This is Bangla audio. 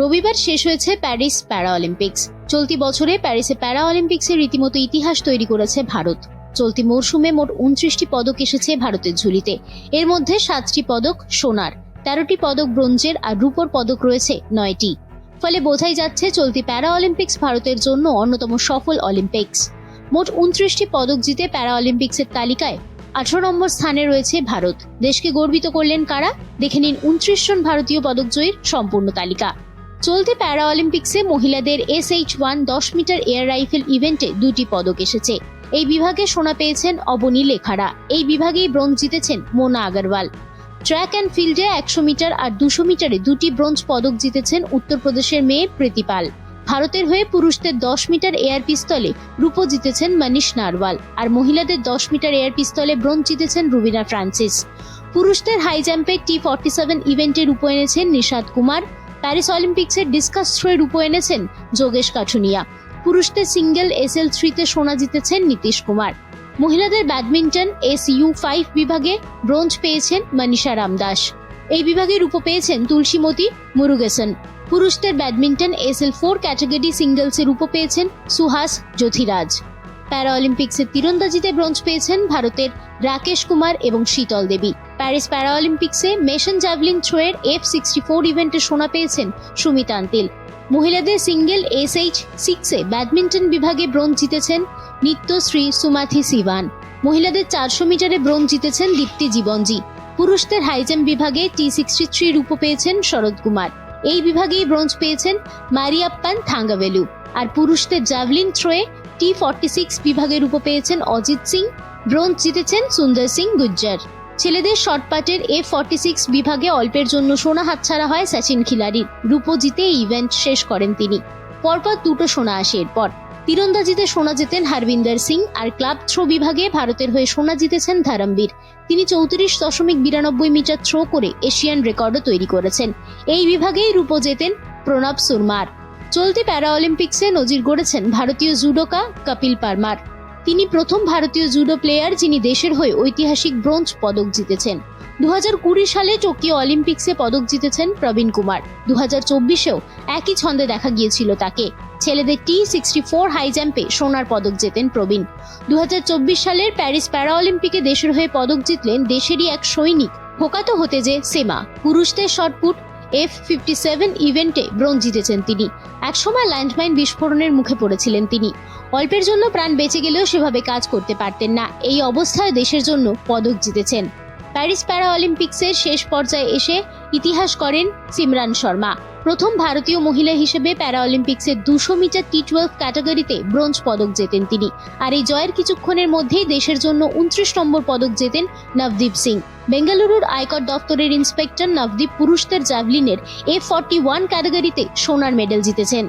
রবিবার শেষ হয়েছে প্যারিস প্যারা অলিম্পিক্স চলতি বছরে প্যারিসে প্যারা অলিম্পিক্সের রীতিমতো ইতিহাস তৈরি করেছে ভারত। চলতি মরশুমে মোট উনত্রিশটি পদক এসেছে ভারতের ঝুলিতে। এর মধ্যে সাতটি পদক সোনার, তেরোটি পদক ব্রোঞ্জের আর রূপোর পদক রয়েছে নয়টি। ফলে বোঝাই যাচ্ছে চলতি প্যারা অলিম্পিক্স ভারতের জন্য অন্যতম সফল অলিম্পিক্স। মোট উনত্রিশটি পদক জিতে প্যারা অলিম্পিক্সের তালিকায় আঠারো নম্বর স্থানে রয়েছে ভারত। দেশকে গর্বিত করলেন কারা? দেখে নিন উনত্রিশ জন ভারতীয় পদকজয়ীর সম্পূর্ণ তালিকা। চলতি প্যারা অলিম্পিক্সে মহিলাদের এস এইচ ওয়ান দশ মিটার এয়ার রাইফেল ইভেন্টে দুটি পদক এসেছে। এই বিভাগে সোনা পেয়েছেন অবনী লেখারা। এই বিভাগেই ব্রোঞ্জ জিতেছেন মোনা আগরওয়াল। ট্র্যাক অ্যান্ড ফিল্ডে একশো মিটার আর দুশো মিটারে দুটি ব্রোঞ্জ পদক জিতেছেন উত্তরপ্রদেশের মেয়ে প্রীতিপাল ভারতের হয়ে পুরুষদের দশ মিটার এয়ার পিস্তলে রূপো জিতেছেন মনীষ নারওয়াল আর মহিলাদের দশ মিটার এয়ার পিস্তলে ব্রোঞ্জ জিতেছেন রুবিনা ফ্রান্সিস। পুরুষদের হাই জাম্পে টি ফর্টি সেভেন ইভেন্টে রূপো এনেছেন নিশাদ কুমার প্যারিস অলিম্পিক্সের ডিসকাস থ্রোয়ে রূপো এনেছেন যোগেশ কাঠুনিয়া। পুরুষদের সিঙ্গেল এস এল থ্রিতে সোনা জিতেছেন নীতিশ কুমার। মহিলাদের ব্যাডমিন্টন এস ইউ ফাইভ বিভাগে ব্রোঞ্জ পেয়েছেন মনীষা রামদাস। এই বিভাগে রূপো পেয়েছেন তুলসীমতি মুরুগেসন। পুরুষদের badminton S L four category সিঙ্গেলসে রূপো পেয়েছেন সুহাস জ্যোথিরাজ প্যারা অলিম্পিক্সের তীরন্দাজিতে ব্রোঞ্জ পেয়েছেন ভারতের রাকেশ কুমার এবং শীতল দেবী। প্যারিস প্যারা অলিম্পিক্সে মেশন জ্যাভলিন থ্রোয়ের এফ সিক্সটি ফোর ইভেন্টে সোনা পেয়েছেন সুমিত আন্তিল। মহিলাদের সিঙ্গেল এস এইচ সিক্সে ব্যাডমিন্টন বিভাগে ব্রোঞ্জ জিতেছেন নিত্যশ্রী সুমাথি সিভান। মহিলাদের চারশো মিটারে ব্রোঞ্জ জিতেছেন দীপ্তি জীবনজি। পুরুষদের হাইজাম্প বিভাগে টি সিক্সটি থ্রি রূপ পেয়েছেন শরৎ কুমার। এই বিভাগেই ব্রোঞ্জ পেয়েছেন মারিয়াপ্পান থাঙ্গাভেলু। আর পুরুষদের জ্যাভলিন থ্রোয়ে টি ফর্টি সিক্স বিভাগে রূপ পেয়েছেন অজিত সিং। ব্রোঞ্জ জিতেছেন সুন্দর সিং গুজ্জার। ছেলেদের শর্টপাটের এ ফর্টি সিক্স বিভাগে অল্পের জন্য সোনা হাতছাড়া হয় সচিন খিলাড়ির রূপো জিতে ইভেন্ট শেষ করেন তিনি। পরপর দুটো সোনা আসে এরপর। তীরন্দাজিতে সোনা জেতেন হারবিন্দর সিং আর ক্লাব থ্রো বিভাগে ভারতের হয়ে সোনা জিতেছেন ধরমবীর। তিনি চৌত্রিশ দশমিক বিরানব্বই মিটার থ্রো করে এশিয়ান রেকর্ডও তৈরি করেছেন। এই বিভাগেই রূপো জেতেন প্রণব সুরমার চলতি প্যারা অলিম্পিক্সে নজির গড়েছেন ভারতীয় জুডোকা কপিল পারমার। তিনি প্রথম ভারতীয় জুডো প্লেয়ার যিনি দেশের হয়ে ঐতিহাসিক ব্রোঞ্জ পদক জিতেছেন। দু হাজার কুড়ি সালে টোকিও অলিম্পিক্সে পদক জিতেছেন প্রবীণ কুমার। দু হাজার চব্বিশেও একই ছন্দে দেখা গিয়েছিল তাকে। ছেলেদের টি সিক্সটি ফোর হাই জাম্পে সোনার পদক জেতেন প্রবীণ। দু হাজার চব্বিশ সালের প্যারিস প্যারা অলিম্পিকে দেশের হয়ে পদক জিতলেন দেশেরই এক সৈনিক। হোকাতো হতে যে সেমা। পুরুষদের shot put F fifty seven ইভেন্টে ব্রোঞ্জ জিতেছেন তিনি। একসময় ল্যান্ডমাইন বিস্ফোরণের মুখে পড়েছিলেন তিনি। অল্পের জন্য প্রাণ বেঁচে গেলেও সেভাবে কাজ করতে পারতেন না। এই অবস্থায় দেশের জন্য পদক জিতেছেন। প্যারিস প্যারা অলিম্পিক্সের শেষ পর্যায়ে এসে ইতিহাস করেন সিমরান শর্মা। প্রথম ভারতীয় মহিলা হিসেবে প্যারা অলিম্পিক্সের দুশো মিটার টি টুয়েলভ ক্যাটাগরিতে ব্রোঞ্জ পদক জেতেন তিনি। আর এই জয়ের কিছুক্ষণের মধ্যেই দেশের জন্য উনত্রিশ নম্বর পদক জেতেন নবদীপ সিং। বেঙ্গালুরুর আয়কর দপ্তরের ইন্সপেক্টর নবদীপ পুরুষদের জাভলিনের এ ফর্টি ওয়ান ক্যাটাগরিতে সোনার মেডেল জিতেছেন।